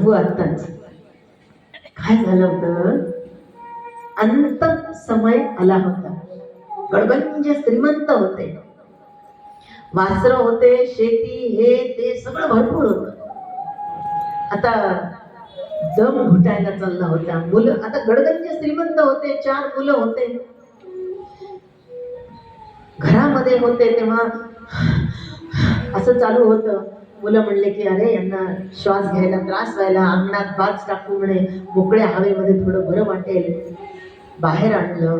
सांगू आत्ताच. काय झालं होतं? अंत समय आला होता. गडगंज म्हणजे श्रीमंत होते. वासर होते शेती हे ते सगळं भरपूर होत. आता दम घुटायला चालला होता. मुलं आता गडगंज म्हणजे श्रीमंत होते चार मुलं होते. घरामध्ये होते तेव्हा असं चालू होतं. मुलं म्हणले की अरे यांना श्वास घ्यायला त्रास व्हायला अंगणात बाज टाकू म्हणे मोकळ्या हवेमध्ये थोडं बरं वाटेल. बाहेर आणलं.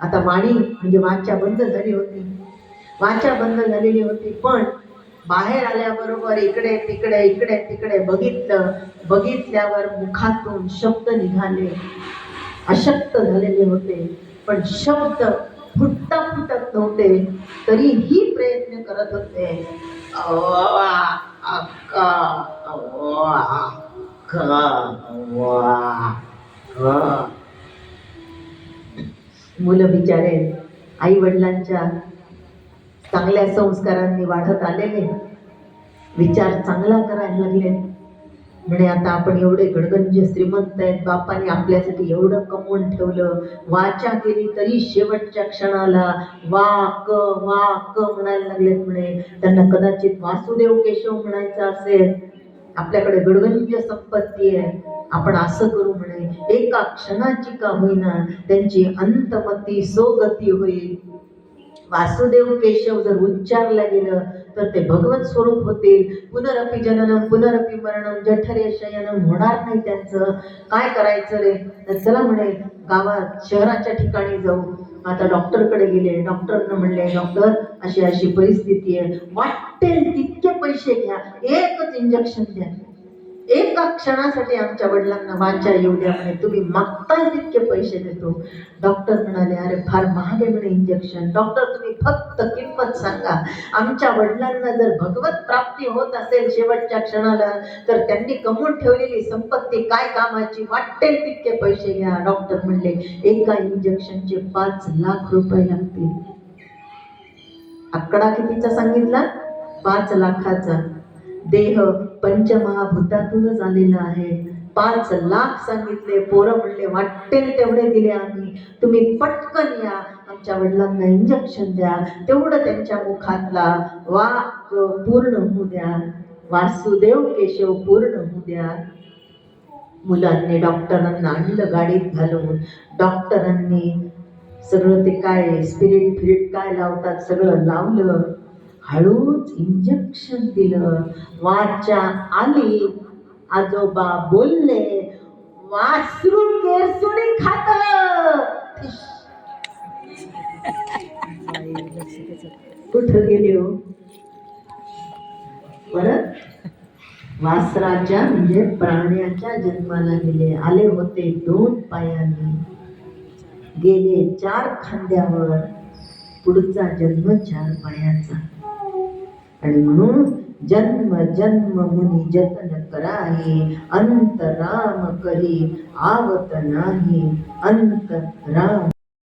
आता वाणी म्हणजे वाचा बंद झाली होती. वाचा बंद झालेली होती पण बाहेर आल्याबरोबर इकडे तिकडे इकडे तिकडे बघितलं. बघितल्यावर मुखातून शब्द निघाले. अशक्त झालेले होते. पण शब्द फुटता फुटत नव्हते. तरीही प्रयत्न करत होते. मुलं बिचारे आई वडिलांच्या चांगल्या संस्कारांनी वाढत आलेले. विचार चांगला करायला लागले म्हणे आता आपण एवढे गडगंज श्रीमंत आहेत बापाने आपल्यासाठी एवढं कमवून ठेवलं वाचा केली तरी शेवटच्या क्षणाला वा क वा क म्हणायला लागलेत म्हणे. त्यांना कदाचित वासुदेव केशव म्हणायचं असेल. आपल्याकडे गडगंज संपत्ती आहे. आपण असं करू म्हणे एका क्षणाची का होईना त्यांची अंतमती सोगती होईल. वासुदेव केशव जर उच्चारला गेलं तर ते भगवत स्वरूप होतील पुनरपी जननम पुनरपी मरणम जठरे शयनम होणार नाही त्यांचं. काय करायचं रे? तर चला म्हणे गावात शहराच्या ठिकाणी जाऊ. आता डॉक्टरकडे गेले. डॉक्टरनं म्हणले डॉक्टर अशी अशी परिस्थिती आहे. वाटेल तितके पैसे घ्या. एकच इंजेक्शन द्या. एका क्षणासाठी आमच्या वडिलांना वाचा येऊ द्या म्हणे. तुम्ही मागताय तितके पैसे देतो. डॉक्टर म्हणाले अरे फार महाग आहे म्हणे इंजेक्शन डॉक्टर तुम्ही फक्त किंमत सांगा. आमच्या वडिलांना जर भगवत प्राप्ती होत असेल शेवटच्या क्षणाला तर त्यांनी कमवून ठेवलेली संपत्ती काय कामाची वाटेल तितके पैसे घ्या. डॉक्टर म्हणले एका इंजेक्शनचे पाच लाख रुपये लागतील. आकडा कितीचा सांगितला? पाच लाखाचा. देह पंचमहाभूतातूनच आलेला आहे. पाच लाख सांगितले पोरं म्हणले वाटेल तेवढे दिले आम्ही. तुम्ही पटकन या आमच्या वडिलांना इंजेक्शन द्या. तेवढं त्यांच्या मुखातला वाक पूर्ण होऊ द्या. वासुदेव केशव पूर्ण होऊ द्या. मुलांनी डॉक्टरांना आणलं गाडीत घालून. डॉक्टरांनी सगळं ते काय स्पिरिट फिरिट काय लावतात सगळं लावलं. हळूच इंजेक्शन दिलं. वाचा आली. आजोबा बोलले वासरू केरसुणी खात. कुठ गेले हो? परत? वासराच्या म्हणजे प्राण्याच्या जन्माला गेले. आले होते दोन पायांनी. गेले चार खांद्यावर. पुढचा जन्म चार पायाचा. आणि म्हणून जन्म जन्म मुनी जतन कराहे अंत राम करी आवत नाही अंत राम